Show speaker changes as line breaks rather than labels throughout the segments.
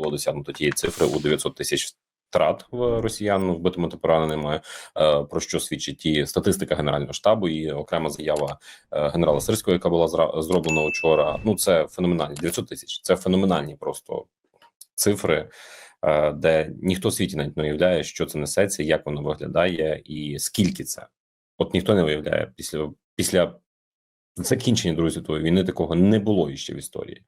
було досягнуто тієї цифри у 900 тисяч втрат в росіян вбитими та пораненими. Е, про що свідчить і статистика генерального штабу, і окрема заява е, генерала Сирського, яка була зроблена вчора. Ну це феноменальні 900 тисяч. Це феноменальні просто цифри, е, де ніхто в світі навіть не уявляє, що це несеться, як воно виглядає, і скільки це. От ніхто не уявляє після після закінчення Другої світової війни такого не було іще в історії.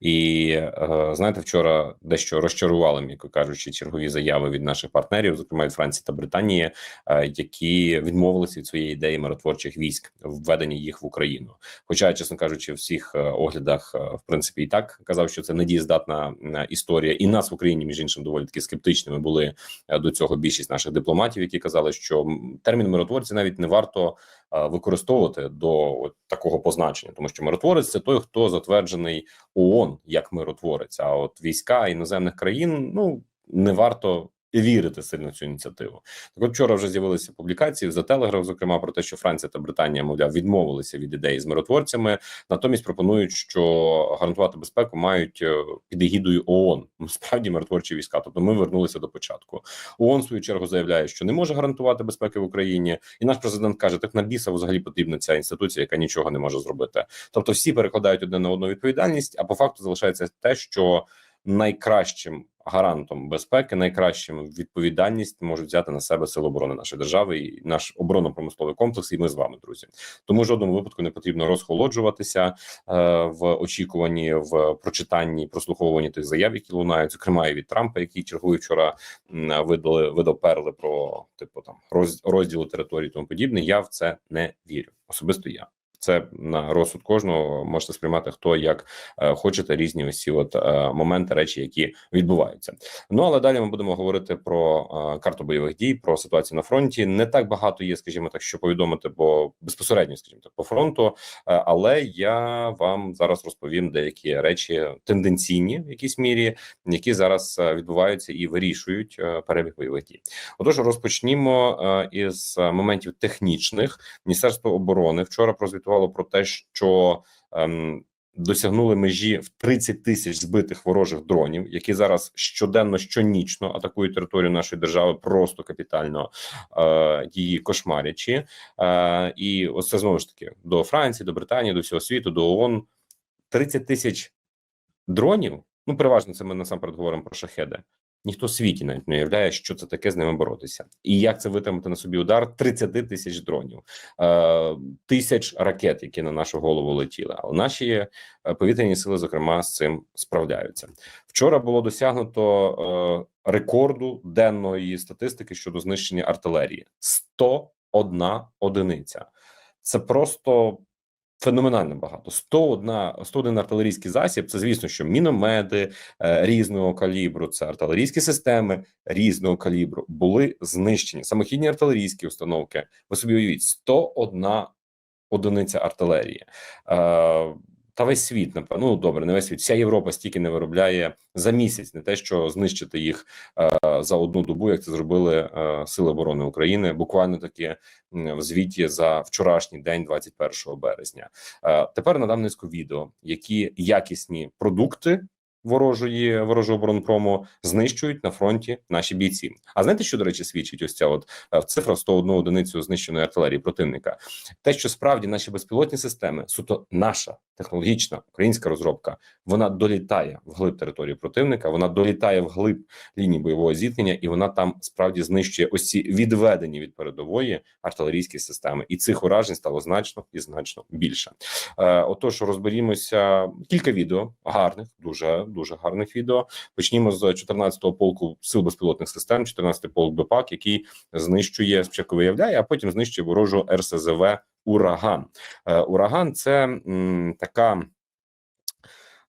І е, знаєте, вчора дещо розчарували, м'яко кажучи, чергові заяви від наших партнерів, зокрема від Франції та Британії, е, які відмовилися від своєї ідеї миротворчих військ введення їх в Україну. Хоча, чесно кажучи, в всіх е, оглядах, в принципі, і так казав, що це недієздатна історія, і нас в Україні, між іншим, доволі таки скептичними були до цього більшість наших дипломатів, які казали, що термін миротворці навіть не варто використовувати до от такого позначення, тому що миротворець це той, хто затверджений ООН як миротворець. А от війська іноземних країн ну не варто вірити сильно в цю ініціативу. Так от вчора вже з'явилися публікації за Телеграф, зокрема про те, що Франція та Британія, мовляв, відмовилися від ідеї з миротворцями, натомість пропонують, що гарантувати безпеку мають е, під егідою ООН. Ну, Справді миротворчі війська. Тобто ми вернулися до початку. ООН в свою чергу заявляє, що не може гарантувати безпеки в Україні, і наш президент каже: так на біса взагалі потрібна ця інституція, яка нічого не може зробити. Тобто, всі перекладають одне на одну відповідальність, а по факту залишається те, що найкращим гарантом безпеки, найкращим відповідальність можуть взяти на себе сили оборони нашої держави і наш оборонно-промисловий комплекс. І ми з вами, друзі. Тому в жодному випадку не потрібно розхолоджуватися е, в очікуванні, в прочитанні, прослуховуванні тих заяв, які лунають, зокрема і від Трампа, який чергує вчора видали видав перли про типу там роз, розділу території, тому подібне. Я в це не вірю. Особисто я. Це на розсуд кожного можете сприймати хто як е, хочете різні ці от е, моменти, речі, які відбуваються. Ну але далі ми будемо говорити про е, карту бойових дій, про ситуацію на фронті. Не так багато є, скажімо так, що повідомити, бо безпосередньо, скажімо так, по фронту. Е, але я вам зараз розповім деякі речі тенденційні в якійсь мірі, які зараз е, відбуваються і вирішують е, перебіг бойових дій. Отож, розпочнімо е, із моментів технічних. Міністерство оборони вчора прозвітувало про те, що ем, досягнули межі в 30 тисяч збитих ворожих дронів, які зараз щоденно щонічно атакують територію нашої держави, просто капітально е, її кошмарячи. Е, і ось це знову ж таки до Франції, до Британії, до всього світу, до ООН. 30 тисяч дронів. Ну, переважно це ми насамперед говоримо про шахеди. Ніхто в світі навіть не уявляє, що це таке з ними боротися, і як це витримати на собі удар 30 тисяч дронів, е, тисяч ракет, які на нашу голову летіли. Але наші е, повітряні сили, зокрема, з цим справляються. Вчора було досягнуто е, рекорду денної статистики щодо знищення артилерії: 101 одиниця. Це просто Феноменально багато 101, 101 артилерійський засіб. Це звісно, що міномети е, різного калібру, це артилерійські системи різного калібру були знищені. Самохідні артилерійські установки. Ви собі уявіть 101 одиниця артилерії. Е, та весь світ, напевно, ну добре, не весь світ. Вся Європа стільки не виробляє за місяць, не те, що знищити їх е, за одну добу, як це зробили е, Сили оборони України. Буквально таки в звіті за вчорашній день, 21 березня. Е, тепер надам низку відео, які якісні продукти. Ворожої ворожого оборонпрому знищують на фронті наші бійці. А знаєте, що до речі, свідчить ось ця от е, цифра в 101 одиницю знищеної артилерії противника? Те, що справді наші безпілотні системи, суто наша технологічна українська розробка, вона долітає в глиб території противника, вона долітає в глиб лінії бойового зіткнення, і вона там справді знищує ось ці відведені від передової артилерійські системи. І цих уражень стало значно і значно більше. Е, отож, розберімося кілька відео гарних, дуже дуже гарних відео. Почнімо з 14-го полку сил безпілотних систем, 14-й полк БПАК, який знищує спочатку виявляє, а потім знищує ворожу РСЗВ Ураган. Е, Ураган це м, така.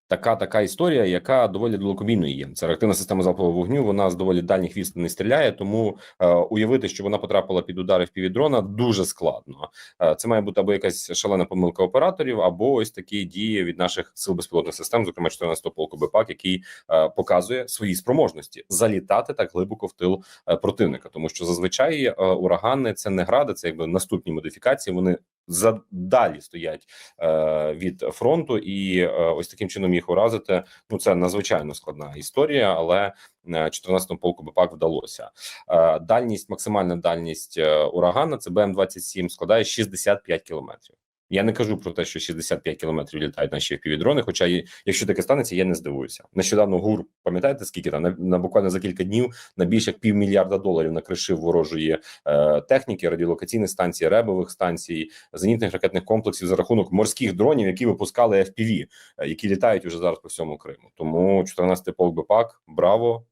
Така така історія, яка доволі далекобійною є. Це реактивна система залпового вогню. Вона з доволі дальніх відстаней стріляє, тому е, уявити, що вона потрапила під удари впівдрона, дуже складно. Е, це має бути або якась шалена помилка операторів, або ось такі дії від наших сил безпілотних систем, зокрема 14-го полку БПАК, який е, показує свої спроможності залітати так глибоко в тил е, противника. Тому що зазвичай е, урагани це не гради, це якби наступні модифікації. Вони задалі стоять е, від фронту, і е, ось таким чином їх уразити. Ну це надзвичайно складна історія, але 14-му полку БПАК вдалося. Е, дальність, максимальна дальність е, урагана це БМ 27 складає 65 кілометрів. Я не кажу про те, що 65 кілометрів літають наші півдрони. Хоча якщо таке станеться, я не здивуюся. Нещодавно ГУР пам'ятаєте, скільки там на, на буквально за кілька днів на більш як півмільярда доларів накришив ворожої е, техніки, радіолокаційних станцій, ребових станцій, зенітних ракетних комплексів за рахунок морських дронів, які випускали FPV, е, які літають уже зараз по всьому Криму. Тому 14-й полк БПАК, браво!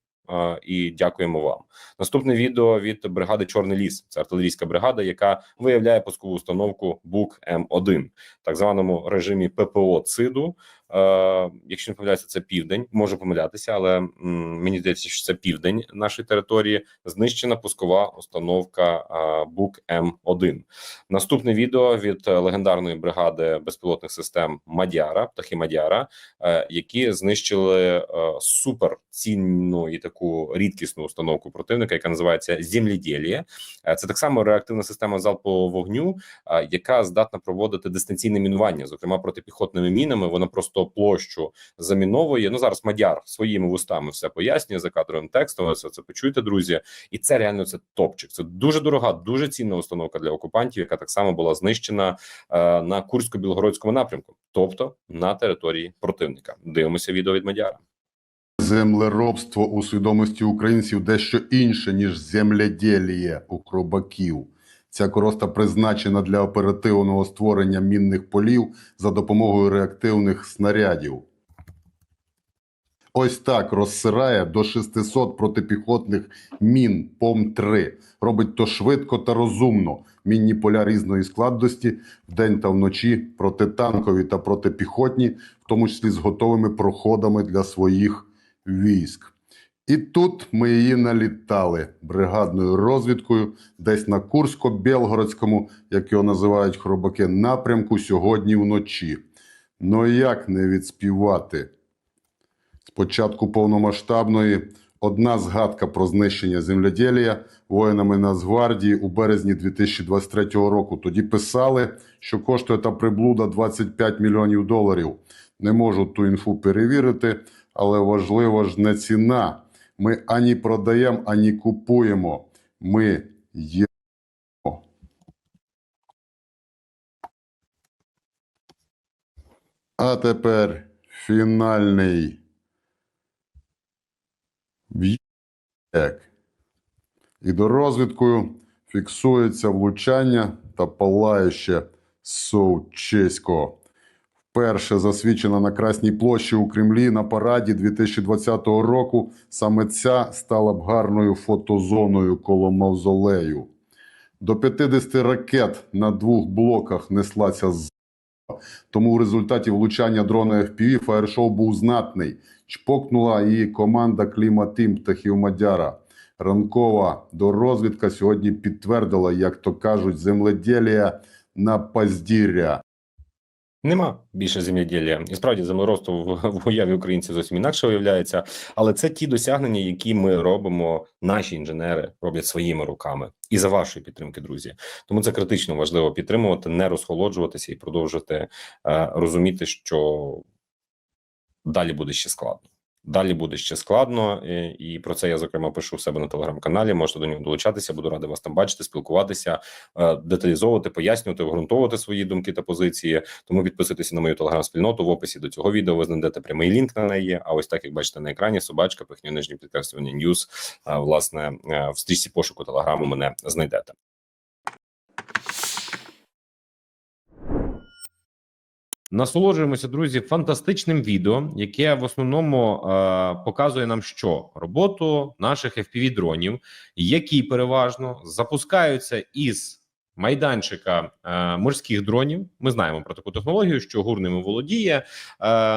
І дякуємо вам. Наступне відео від бригади Чорний ліс. Це артилерійська бригада, яка виявляє пускову установку БУК М1, так званому режимі ППО ЦИДу. Е, якщо не помиляюся, це південь. Можу помилятися, але мені здається, що це південь нашої території. Знищена пускова установка е, БУК М1. Наступне відео від легендарної бригади безпілотних систем Мадяра, птахи Мадяра, е, які знищили суперцінну і таку рідкісну установку противника, яка називається земліділія. Це так само реактивна система залпового вогню, яка здатна проводити дистанційне мінування, зокрема протипіхотними мінами. Вона просто площу заміновує. Ну зараз Мадяр своїми вустами все пояснює за кадровим текстом. Ви все це почуєте, друзі. І це реально це топчик. Це дуже дорога, дуже цінна установка для окупантів, яка так само була знищена е, на Курсько-Білгородському напрямку, тобто на території противника. Дивимося відео від Мадяра.
Землеробство у свідомості українців дещо інше, ніж земледіліє у хробаків. Ця короста призначена для оперативного створення мінних полів за допомогою реактивних снарядів. Ось так розсирає до 600 протипіхотних мін ПОМ-3. Робить то швидко та розумно. Мінні поля різної складності вдень та вночі, протитанкові та протипіхотні, в тому числі з готовими проходами для своїх військ. І тут ми її налітали бригадною розвідкою десь на Курсько-Білгородському, як його називають хробаки, напрямку сьогодні вночі. Ну як не відспівати? Спочатку повномасштабної одна згадка про знищення земледілія воїнами Нацгвардії у березні 2023 року. Тоді писали, що коштує та приблуда 25 мільйонів доларів. Не можу ту інфу перевірити, але важливо ж не ціна. Ми ані продаємо, ані купуємо. Ми є. А тепер фінальний в'єк. І до розвідкою фіксується влучання та палаюче совчесько. Вперше засвідчена на Красній площі у Кремлі на параді 2020 року. Саме ця стала б гарною фотозоною коло мавзолею. До 50 ракет на двох блоках неслася з тому в результаті влучання дрона FPV фаєр-шоу був знатний. Чпокнула і команда Кліматим птахів Мадяра. Ранкова дорозвідка сьогодні підтвердила, як то кажуть, земледілія на паздіря.
Нема більше земледілля. І справді землеросту в, в уяві українців зовсім інакше виявляється. Але це ті досягнення, які ми робимо, наші інженери роблять своїми руками і за вашої підтримки, друзі. Тому це критично важливо підтримувати, не розхолоджуватися і продовжувати е, розуміти, що далі буде ще складно. Далі буде ще складно, і, і про це я зокрема пишу в себе на телеграм-каналі. Можете до нього долучатися. Буду радий вас там бачити, спілкуватися, е, деталізовувати, пояснювати, обґрунтовувати свої думки та позиції. Тому підписуйтесь на мою телеграм-спільноту. В описі до цього відео ви знайдете прямий лінк на неї. А ось так як бачите на екрані, собачка, пихню нижнє підкреслювання Ньюс. е, Власне, е, в стрічці пошуку телеграму мене знайдете. Насолоджуємося, друзі, фантастичним відео, яке в основному е, показує нам, що роботу наших fpv дронів, які переважно запускаються із майданчика е, морських дронів. Ми знаємо про таку технологію, що ГУР ними володіє е,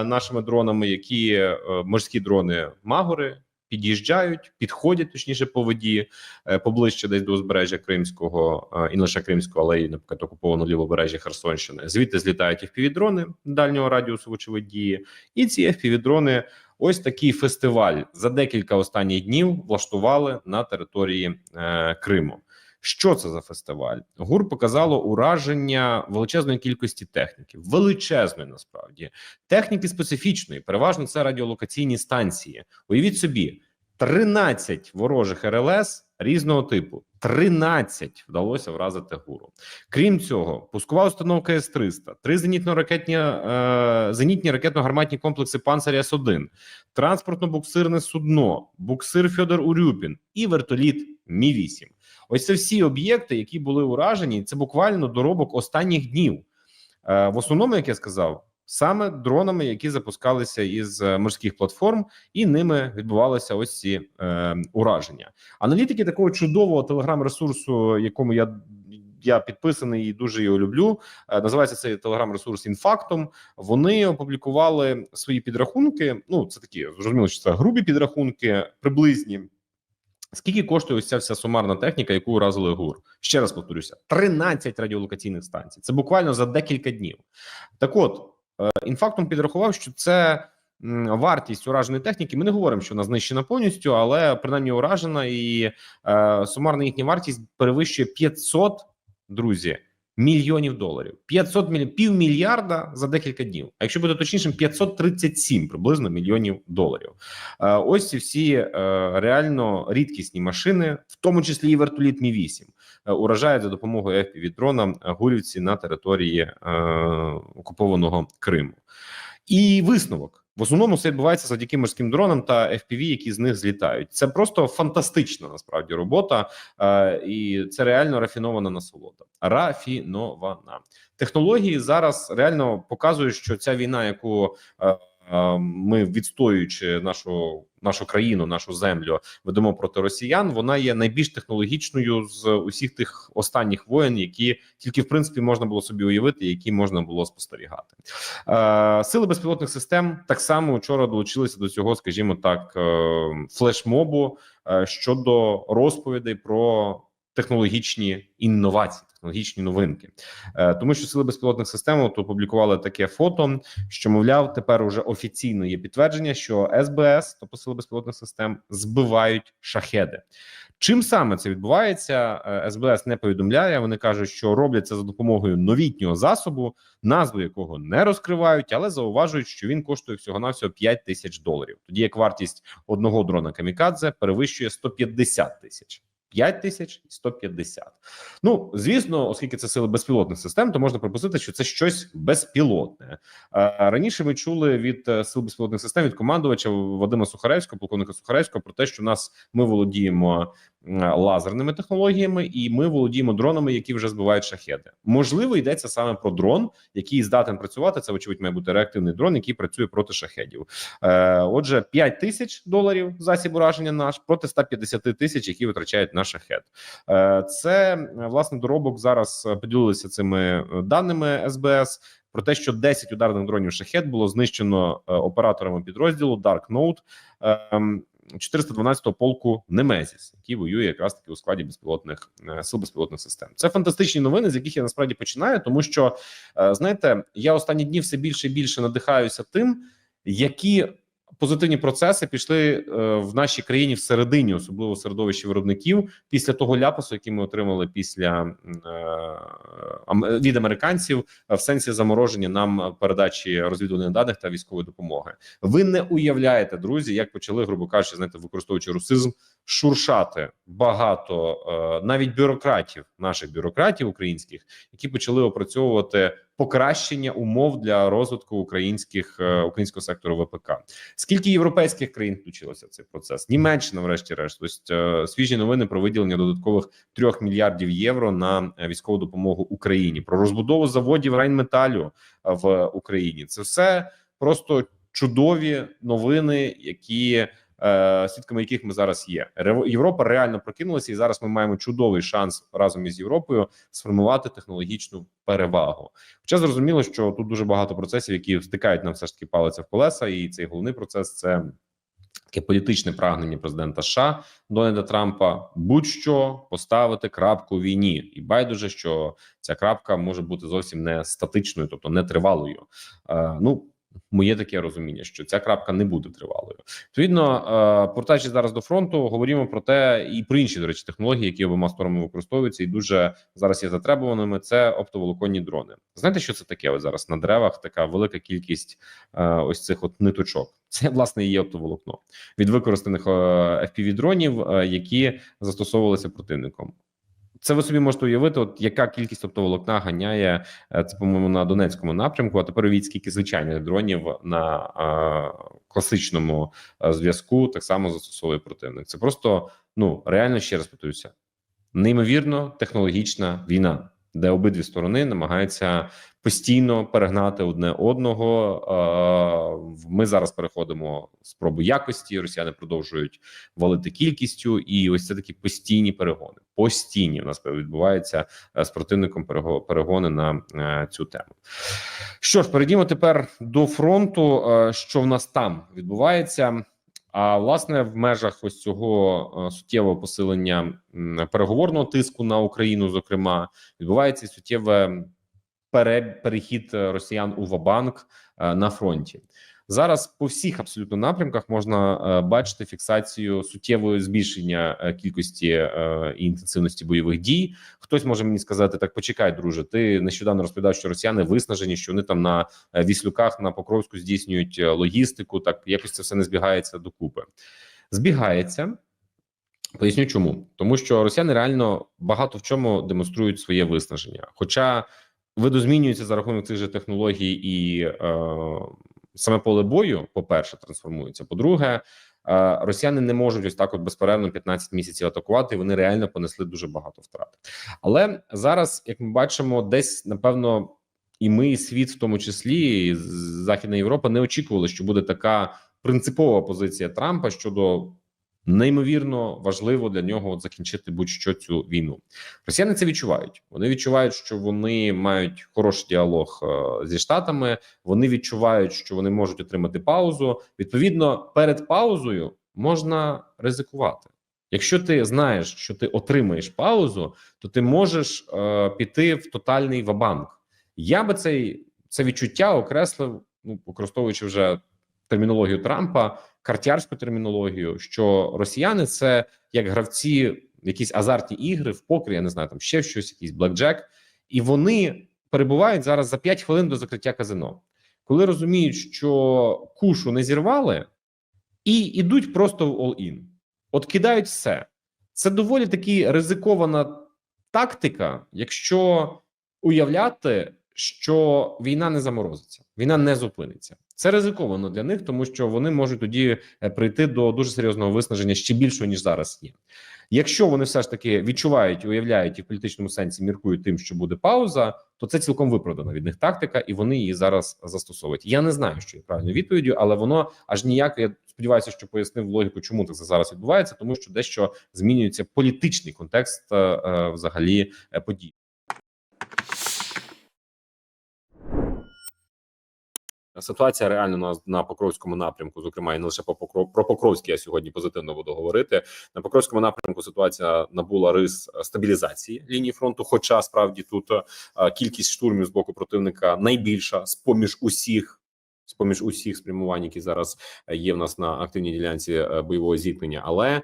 нашими дронами, які е, морські дрони Магори. Під'їжджають, підходять точніше по воді е, поближче десь до узбережжя Кримського е, і не лише Кримського, але й наприклад окупованого лівобережжя Херсонщини. Звідти злітають FPV-дрони дальнього радіусу вочевидь дії, і ці FPV-дрони ось такий фестиваль за декілька останніх днів влаштували на території е, Криму. Що це за фестиваль? ГУР показало ураження величезної кількості техніки, величезної насправді техніки специфічної. Переважно це радіолокаційні станції. Уявіть собі, 13 ворожих РЛС різного типу. 13 вдалося вразити гуру. Крім цього, пускова установка С-300, три зенітно-ракетні е, зенітні ракетно-гарматні комплекси Панциря С-1, транспортно-буксирне судно, буксир Фьодор Урюпін і вертоліт Мі-8. Ось це всі об'єкти, які були уражені. Це буквально доробок останніх днів. Е, в основному, як я сказав, саме дронами, які запускалися із е, морських платформ, і ними відбувалися ось ці е, ураження. Аналітики такого чудового телеграм-ресурсу, якому я я підписаний і дуже його люблю. е, Називається цей телеграм-ресурс інфактом. Вони опублікували свої підрахунки. Ну, це такі зрозуміло, що це грубі підрахунки, приблизні. Скільки коштує ось ця вся сумарна техніка, яку уразили ГУР? Ще раз повторюся: 13 радіолокаційних станцій. Це буквально за декілька днів. Так от, е, інфактом підрахував, що це вартість ураженої техніки. Ми не говоримо, що вона знищена повністю, але принаймні уражена, і е, сумарна їхня вартість перевищує 500, друзі, мільйонів доларів. 500 міль... півмільярда за декілька днів. А якщо бути точнішим, 537 приблизно мільйонів доларів. Е, Ось ці всі е, реально рідкісні машини, в тому числі і вертоліт Мі 8 уражають за допомогою fpv дрона гурівці на території е, окупованого Криму. І висновок в основному все відбувається завдяки морським дронам та FPV, які з них злітають. Це просто фантастична насправді робота, е, і це реально рафінована насолода. Рафінована технології зараз реально показують, що ця війна, яку е, ми відстоюючи нашу нашу країну, нашу землю, ведемо проти росіян. Вона є найбільш технологічною з усіх тих останніх воєн, які тільки в принципі можна було собі уявити, які можна було спостерігати. Е, Сили безпілотних систем так само вчора долучилися до цього, скажімо так, е, флешмобу е, щодо розповідей про технологічні інновації. Технологічні новинки, Е, тому що сили безпілотних систем от опублікували таке фото, що мовляв, тепер уже офіційно є підтвердження, що СБС, тобто сили безпілотних систем, збивають шахеди. Чим саме це відбувається? Е, СБС не повідомляє. Вони кажуть, що роблять це за допомогою новітнього засобу, назву якого не розкривають, але зауважують, що він коштує всього навсього 5 тисяч доларів. Тоді як вартість одного дрона камікадзе перевищує 150 тисяч. 5 тисяч і 150. Ну звісно, оскільки це сили безпілотних систем, то можна припустити, що це щось безпілотне. Е, Раніше ми чули від е, сил безпілотних систем від командувача Вадима Сухаревського, полковника Сухаревського, про те, що нас ми володіємо лазерними технологіями, і ми володіємо дронами, які вже збивають шахеди. Можливо, йдеться саме про дрон, який здатен працювати. Це вочевидь має бути реактивний дрон, який працює проти шахедів. Е, Отже, 5 тисяч доларів засіб ураження наш проти 150 тисяч, які витрачають на шахет. Е, Це е, власне доробок зараз е, поділилися цими е, даними СБС. Про те, що 10 ударних дронів шахет було знищено операторами підрозділу Dark Note ем, 412-го полку Немезіс, який воює якраз таки у складі безпілотних е, сил безпілотних систем. Це фантастичні новини, з яких я насправді починаю, тому що е, знаєте, я останні дні все більше і більше надихаюся тим, які позитивні процеси пішли е, в нашій країні всередині, особливо в середовищі виробників, після того ляпасу, який ми отримали після е, від американців е, в сенсі замороження нам передачі розвідувальних даних та військової допомоги. Ви не уявляєте, друзі, як почали, грубо кажучи, знаєте, використовуючи русизм, шуршати багато навіть бюрократів, наших бюрократів українських, які почали опрацьовувати покращення умов для розвитку українських е, українського сектору ВПК. Скільки європейських країн включилося в цей процес? Німеччина, врешті-решт, тобто свіжі новини про виділення додаткових 3 мільярдів євро на е, військову допомогу Україні, про розбудову заводів Райнметалю в Україні. Це все просто чудові новини, які свідками яких ми зараз є. Європа реально прокинулася, і зараз ми маємо чудовий шанс разом із Європою сформувати технологічну перевагу. Хоча зрозуміло, що тут дуже багато процесів, які втикають нам все ж таки палиця в колеса, і цей головний процес це. Таке політичне прагнення президента США Дональда Трампа будь-що поставити крапку війні, і байдуже, що ця крапка може бути зовсім не статичною, тобто не тривалою. Е, ну Моє таке розуміння, що ця крапка не буде тривалою. Відповідно, е, повертаючись зараз до фронту, говоримо про те і про інші до речі технології, які обома сторонами використовуються, і дуже зараз є затребуваними. Це оптоволоконні дрони. Знаєте, що це таке? Ось зараз на деревах така велика кількість е, ось цих от ниточок. Це власне і є оптоволокно від використаних е, fpv дронів, які застосовувалися противником. Це ви собі можете уявити, от яка кількість оптоволокна ганяє е, це, по-моєму, на Донецькому напрямку. А тепер уявіть, скільки звичайних дронів на е, класичному е, зв'язку так само застосовує противник. Це просто ну реально ще раз повторюся, неймовірно технологічна війна, де обидві сторони намагаються постійно перегнати одне одного. Ми зараз переходимо спробу якості. Росіяни продовжують валити кількістю, і ось це такі постійні перегони. Постійні в нас відбуваються е, з противником перего- перегони на е, цю тему. Що ж, перейдімо тепер до фронту. Е, Що в нас там відбувається? А власне, в межах ось цього е, суттєвого посилення переговорного тиску на Україну, зокрема, відбувається і суттєве перехід е, росіян у Вабанк е, на фронті. Зараз по всіх абсолютно напрямках можна е, бачити фіксацію суттєвого збільшення е, кількості е, і інтенсивності бойових дій. Хтось може мені сказати: так, почекай, друже. Ти нещодавно розповідав, що росіяни виснажені, що вони там на віслюках на Покровську здійснюють логістику. Так якось це все не збігається докупи. Збігається. Поясню, чому тому, що росіяни реально багато в чому демонструють своє виснаження. Хоча видозмінюється за рахунок цих же технологій і е, саме поле бою, по-перше, трансформується. По-друге, е, росіяни не можуть ось так от безперервно 15 місяців атакувати. і Вони реально понесли дуже багато втрат. Але зараз, як ми бачимо, десь напевно. І ми, і світ, в тому числі і Західна Європа, не очікували, що буде така принципова позиція Трампа щодо неймовірно важливо для нього от закінчити будь-що цю війну. Росіяни це відчувають. Вони відчувають, що вони мають хороший діалог е, зі штатами. Вони відчувають, що вони можуть отримати паузу. Відповідно, перед паузою можна ризикувати. Якщо ти знаєш, що ти отримаєш паузу, то ти можеш е, піти в тотальний вабанк. Я би цей це відчуття окреслив, ну використовуючи вже термінологію Трампа, картярську термінологію, що росіяни це як гравці якісь азартні ігри в покер, я не знаю, там ще щось, якийсь блекджек, і вони перебувають зараз за 5 хвилин до закриття казино, коли розуміють, що кушу не зірвали, і йдуть просто в all-in. От кидають все. Це доволі таки ризикована тактика, якщо уявляти, що війна не заморозиться, війна не зупиниться. Це ризиковано для них, тому що вони можуть тоді е, прийти до дуже серйозного виснаження ще більшого ніж зараз є. Якщо вони все ж таки відчувають, уявляють і в політичному сенсі міркують тим, що буде пауза, то це цілком виправдана від них тактика, і вони її зараз застосовують. Я не знаю, що є правильною відповіддю, але воно аж ніяк. Я сподіваюся, що пояснив логіку, чому це зараз відбувається, тому що дещо змінюється політичний контекст е, е, взагалі подій. Ситуація реально на, на Покровському напрямку, зокрема, і не лише по Покров, про Покровський я сьогодні позитивно буду говорити. На Покровському напрямку ситуація набула рис стабілізації лінії фронту. Хоча справді тут е, кількість штурмів з боку противника найбільша з поміж усіх. З поміж усіх спрямувань, які зараз е, є в нас на активній ділянці е, бойового зіткнення, але е,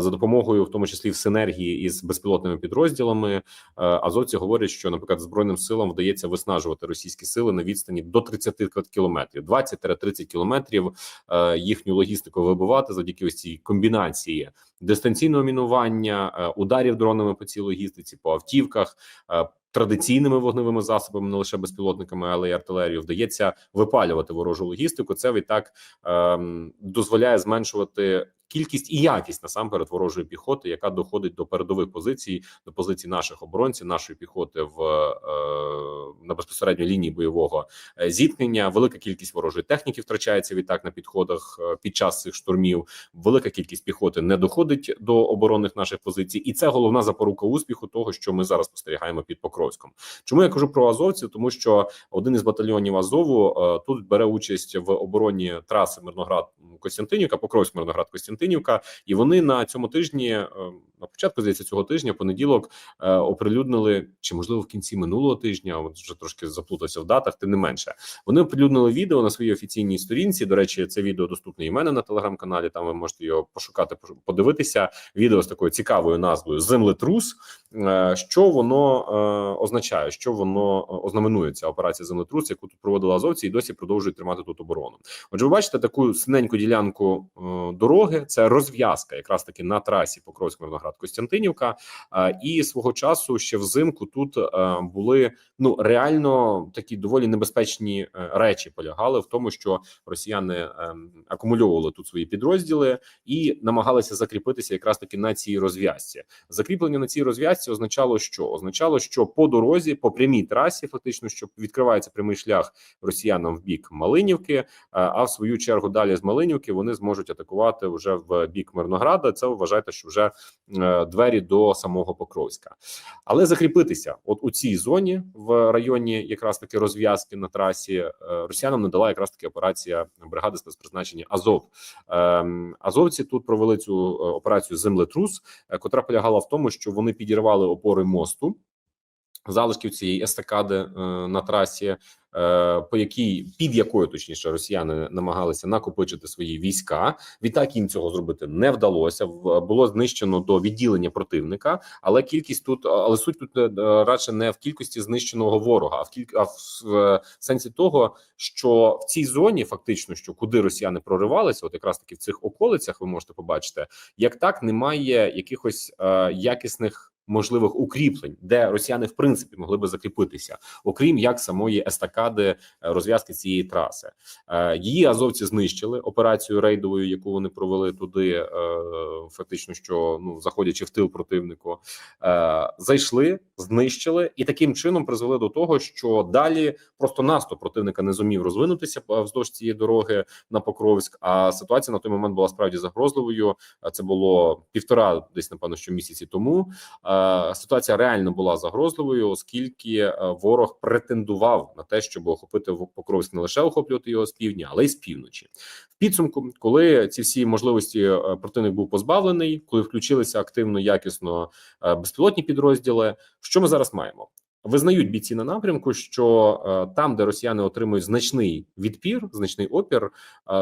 за допомогою, в тому числі в синергії із безпілотними підрозділами, азовці говорять, що, наприклад, збройним силам вдається виснажувати російські сили на відстані до 30 кілометрів, 20-30 кілометрів їхню логістику вибивати завдяки ось цій комбінації дистанційного мінування, ударів дронами по цій логістиці, по автівках. Традиційними вогневими засобами, не лише безпілотниками, але й артилерією, вдається випалювати ворожу логістику. Це відтак ем, дозволяє зменшувати кількість і якість насамперед ворожої піхоти, яка доходить до передових позицій, до позицій наших оборонців, нашої піхоти в е, на безпосередньо лінії бойового е, зіткнення. Велика кількість ворожої техніки втрачається відтак на підходах е, під час цих штурмів. Велика кількість піхоти не доходить до оборонних наших позицій, і це головна запорука успіху того, що ми зараз спостерігаємо під Покровськом. Чому я кажу про азовців? Тому що один із батальйонів Азову тут бере участь в обороні траси Мирноград Костянтинівка, Покровськ Мирноград Костянтинівка. Костянтинівка, і вони на цьому тижні, е, на початку здається, цього тижня, понеділок, е, оприлюднили чи можливо в кінці минулого тижня. От вже трошки заплутався в датах, тим не менше. Вони оприлюднили відео на своїй офіційній сторінці. До речі, це відео доступне і в мене на телеграм-каналі. Там ви можете його пошукати, пош- подивитися. Відео з такою цікавою назвою Землетрус. Е, Що воно означає? Що воно ознаменує ця операція землетрус, яку тут проводили азовці, і досі продовжують тримати тут оборону. Отже, ви бачите таку синеньку ділянку дороги. Це розв'язка, якраз таки на трасі Покровськ Мирноград Костянтинівка. І свого часу ще взимку тут е, були ну реально такі доволі небезпечні е, речі. Полягали в тому, що росіяни е, акумульовували тут свої підрозділи і намагалися закріпитися якраз таки на цій розв'язці. Закріплення на цій розв'язці означало, що означало, що по дорозі, по прямій трасі, фактично, що відкривається прямий шлях росіянам в бік Малинівки. А в свою чергу далі з Малинівки вони зможуть атакувати вже в бік Мирнограда. Це вважайте, що вже е, двері до самого Покровська. Але закріпитися, от у цій зоні в районі, якраз таки розв'язки на трасі, е, росіянам не дала якраз таки операція бригади спецпризначення Азов. Ем, Азовці тут провели цю е, операцію землетрус, котра полягала в тому, що вони підірвали опори мосту. Залишків цієї естакади е, на трасі, по якій під якою точніше росіяни намагалися накопичити свої війська. Відтак їм цього зробити не вдалося. Було знищено до відділення противника, але кількість тут, але суть тут е, радше не в кількості знищеного ворога, а в кільк... а в е, сенсі того, що в цій зоні, фактично, що куди росіяни проривалися, от якраз таки в цих околицях, ви можете побачити, як так немає якихось е, якісних. Можливих укріплень, де росіяни в принципі могли би закріпитися, окрім як самої естакади е, розв'язки цієї траси. Е, Її азовці знищили операцію рейдовою, яку вони провели туди, е, фактично, що ну заходячи в тил противнику, зайшли, знищили і таким чином призвели до того, що далі просто наступ противника не зумів розвинутися вздовж цієї дороги на Покровськ. А ситуація на той момент була справді загрозливою. Це було півтора, десь напевно, що місяці тому. Е, Ситуація реально була загрозливою, оскільки е, ворог претендував на те, щоб охопити Покровськ не лише охоплювати його з півдня, але й з півночі. В підсумку, коли ці всі можливості е, противник був позбавлений, коли включилися активно, якісно безпілотні підрозділи. Що ми зараз маємо? Визнають бійці на напрямку, що е, там, де росіяни отримують значний відпір, значний опір, е,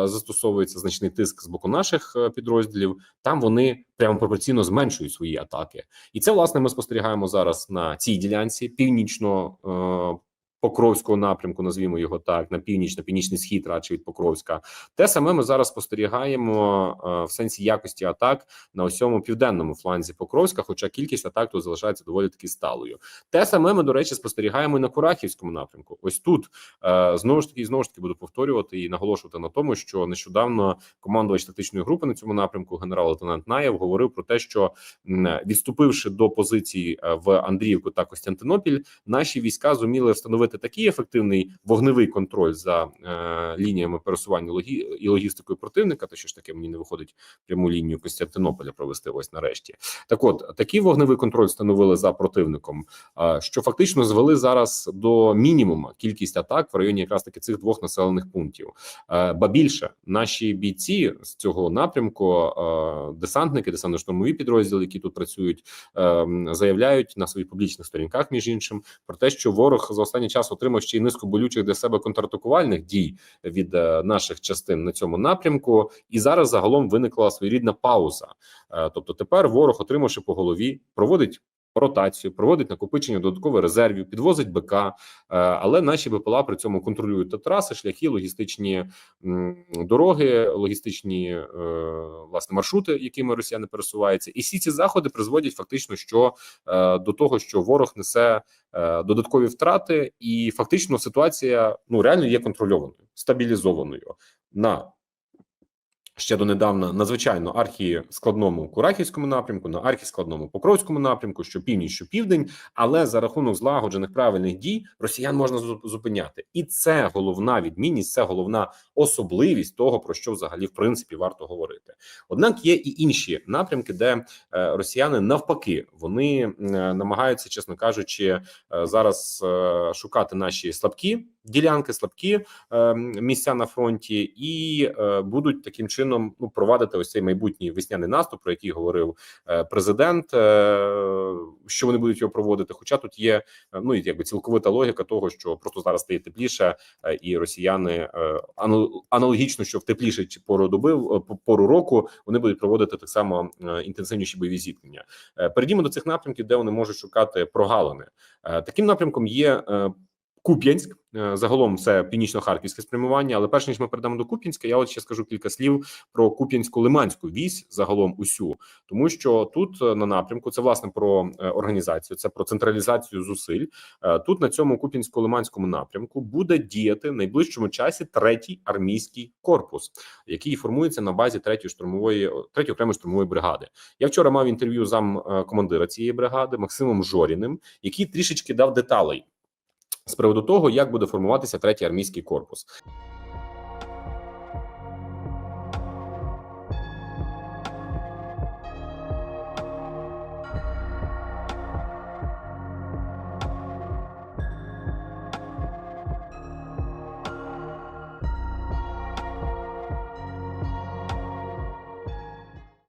застосовується значний тиск з боку наших е, підрозділів. Там вони прямо пропорційно зменшують свої атаки, і це власне ми спостерігаємо зараз на цій ділянці північно. Покровського напрямку, назвімо його так, на північ, на північний схід, радше від Покровська. Те саме ми зараз спостерігаємо е, в сенсі якості атак на усьому південному фланзі Покровська, хоча кількість атак тут залишається доволі таки сталою. Те саме ми, до речі, спостерігаємо і на Курахівському напрямку. Ось тут е, знову ж таки, знову ж таки буду повторювати і наголошувати на тому, що нещодавно командувач тактичної групи на цьому напрямку, генерал-лейтенант Наєв, говорив про те, що відступивши до позицій е, в Андріївку та Костянтинопіль, наші війська зуміли встановити такий ефективний вогневий контроль за е, лініями пересування логі... і логістикою противника. Та що ж таке мені не виходить пряму лінію Костянтинополя провести ось нарешті. Так, от такий вогневий контроль встановили за противником, е, що фактично звели зараз до мінімуму кількість атак в районі якраз таки цих двох населених пунктів. Е, Ба більше наші бійці з цього напрямку, е, десантники, десантно-штурмові підрозділи, які тут працюють, е, заявляють на своїх публічних сторінках, між іншим, про те, що ворог за останній час отримав ще й низку болючих для себе контратакувальних дій від е, наших частин на цьому напрямку, і зараз загалом виникла своєрідна пауза. Е, Тобто, тепер ворог, отримавши по голові, проводить. Ротацію проводить накопичення додаткових резервів, підвозить БК, е, але наші БПЛА при цьому контролюють та траси, шляхи, логістичні дороги, логістичні е, власне маршрути, якими росіяни пересуваються, і всі ці заходи призводять фактично, що е, до того, що ворог несе додаткові втрати, і фактично ситуація ну реально є контрольованою, стабілізованою. На ще донедавна надзвичайно архіскладному Курахівському напрямку, на архіскладному Покровському напрямку, що північ, що південь, але за рахунок злагоджених правильних дій росіян можна зупиняти, і це головна відмінність, це головна особливість того, про що взагалі в принципі варто говорити. Однак є і інші напрямки, де е, росіяни навпаки вони е, намагаються, чесно кажучи, е, зараз шукати наші слабкі ділянки, слабкі е, місця на фронті, і е, будуть таким чином ну провадити ось цей майбутній весняний наступ, про який говорив е, президент. Що вони будуть його проводити? Хоча тут є ну якби цілковита логіка того, що просто зараз стає тепліше, і росіяни аналогічно, що в тепліше пору доби пору року вони будуть проводити так само інтенсивніші бойові зіткнення. Перейдімо до цих напрямків, де вони можуть шукати прогалини. Таким напрямком є Куп'янськ. Е, Загалом це північно-харківське спрямування. Але перш ніж ми перейдемо до Куп'янська, я от ще скажу кілька слів про Куп'янську-Лиманську вісь загалом усю, тому що тут е, на напрямку це власне про е, організацію, це про централізацію зусиль. Тут на цьому Куп'янсько-Лиманському напрямку буде діяти в найближчому часі третій армійський корпус, який формується на базі третьої штурмової третьої окремої штурмової бригади. Я вчора мав інтерв'ю зам командира цієї бригади Максимом Жоріним, який трішечки дав деталей з приводу того, як буде формуватися третій армійський корпус.